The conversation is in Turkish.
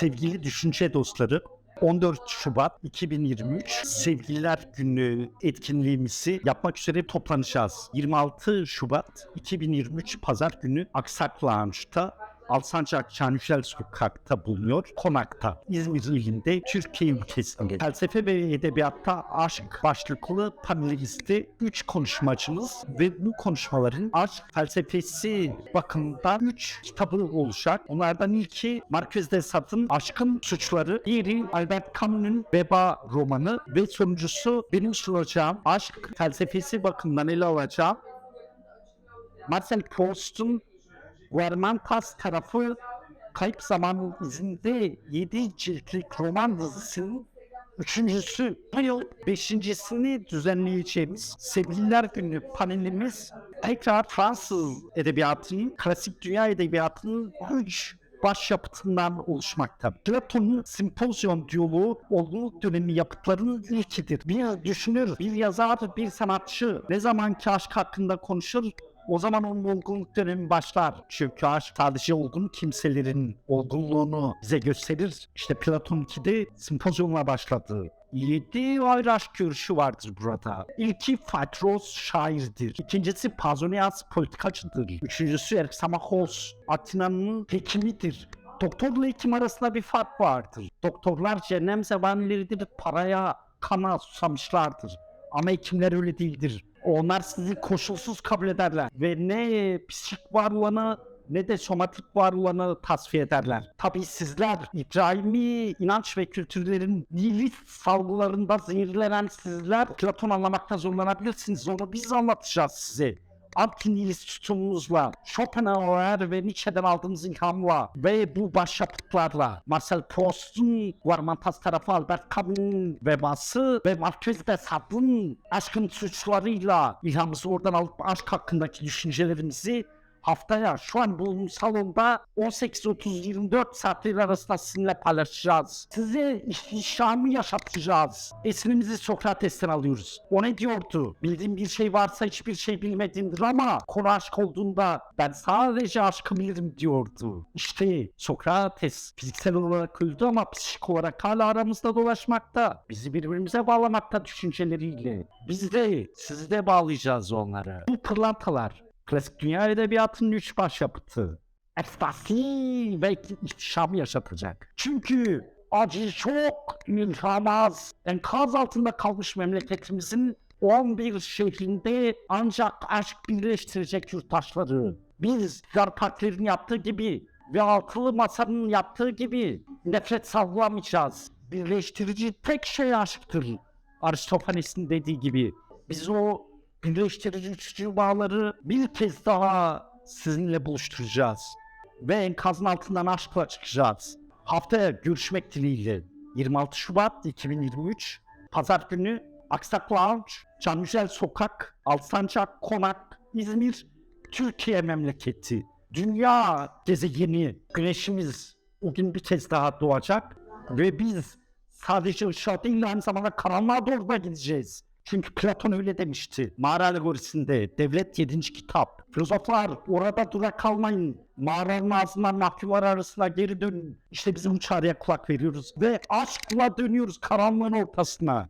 Sevgili düşünce dostları, 14 Şubat 2023 Sevgililer Günü etkinliğimizi yapmak üzere toplanacağız. 26 Şubat 2023 Pazar günü Aksak Lounge'da Alsancak Çanüşel Sokak'ta bulunuyor. Konak'ta, İzmir ilinde, Türkiye ülkesinde. Felsefe ve edebiyatta aşk başlıklı panelistte 3 konuşmacımız ve bu konuşmaların aşk felsefesi bakımından 3 kitabı olacak. Onlardan ilki Marquez de Sade'ın Aşkın Suçları, diğeri Albert Camus'un Veba romanı ve sonuncusu benim sunacağım aşk felsefesi bakımından ele alacağım. Marcel Proust'un Vermantas tarafı Kayıp Zaman izinde 7 ciltlik roman dizisinin üçüncüsü. Bu yıl beşincisini düzenleyeceğimiz Sevgililer Günü panelimiz tekrar Fransız edebiyatının, klasik dünya edebiyatının üç başyapıtından oluşmakta. Platon'un simpozyon diyaloğu olgunluk dönemi yapıtlarının ilkidir. Bir düşünür, bir yazar, bir sanatçı ne zamanki aşk hakkında konuşur o zaman onun olgunluk dönemi başlar. Çünkü aşk sadece olgun kimselerin olgunluğunu bize gösterir. İşte Platon 2'de sempozyumla başladı. Yedi ayrı aşk görüşü vardır burada. İlki Fatros şairdir. İkincisi Pazonias politikacıdır. Üçüncüsü Erksamachos Atina'nın hekimidir. Doktorla hekim arasında bir fark vardır. Doktorlar cehennem zebanileridir, paraya, kana susamışlardır. Ama hekimler öyle değildir. Onlar sizi koşulsuz kabul ederler ve ne psikik varlığını ne de somatik varlığını tasfiye ederler. Tabii sizler İbrahimi inanç ve kültürlerin nihilist salgılarında zehirlenen sizler Platon anlamakta zorlanabilirsiniz. Onu biz anlatacağız size anti-nihilist tutumumuzla, Schopenhauer ve Nietzsche'den aldığımız ilhamla ve bu başyapıtlarla Marcel Proust'un Varmantas tarafı Albert Camus'un vebası ve Marquez de Sade'ın aşkın suçlarıyla ilhamımızı oradan alıp aşk hakkındaki düşüncelerimizi haftaya şu an bulunduğum salonda 18.30-24 saatleri arasında sizinle paylaşacağız. Size ihtişamı yaşatacağız. Esinimizi Sokrates'ten alıyoruz. O ne diyordu? Bildiğim bir şey varsa hiçbir şey bilmedimdir ama konu aşk olduğunda ben sadece aşkı bilirim diyordu. İşte Sokrates fiziksel olarak öldü ama psikik olarak hala aramızda dolaşmakta. Bizi birbirimize bağlamakta düşünceleriyle. Biz de sizi de bağlayacağız onlara. Bu pırlantalar Klasik dünya edebiyatının üç başyapıtı. Ekstasi ve ihtişamı yaşatacak. Çünkü acı çok, ilham az. Enkaz altında kalmış memleketimizin 11 şehrinde ancak aşk birleştirecek yurttaşları. Biz Garpaklerin yaptığı gibi ve altılı masanın yaptığı gibi nefret sallamayacağız. Birleştirici tek şey aşktır. Aristofanes'in dediği gibi. Biz o birleştirici bağları bir kez daha sizinle buluşturacağız. Ve enkazın altından aşkla çıkacağız. Haftaya görüşmek dileğiyle 26 Şubat 2023 Pazar günü Aksak Lounge, Canüzel Sokak, Alsancak Konak, İzmir, Türkiye memleketi. Dünya gezegeni, güneşimiz o gün bir kez daha doğacak ve biz sadece ışığa değil aynı zamanda karanlığa doğru da gideceğiz. Çünkü Platon öyle demişti. Mağara alegorisinde devlet 7. kitap. Filozoflar orada dura kalmayın. Mağaranın ağzından mahkumlar arasına geri dönün. İşte bizim çağrıya kulak veriyoruz. Ve aşkla dönüyoruz karanlığın ortasına.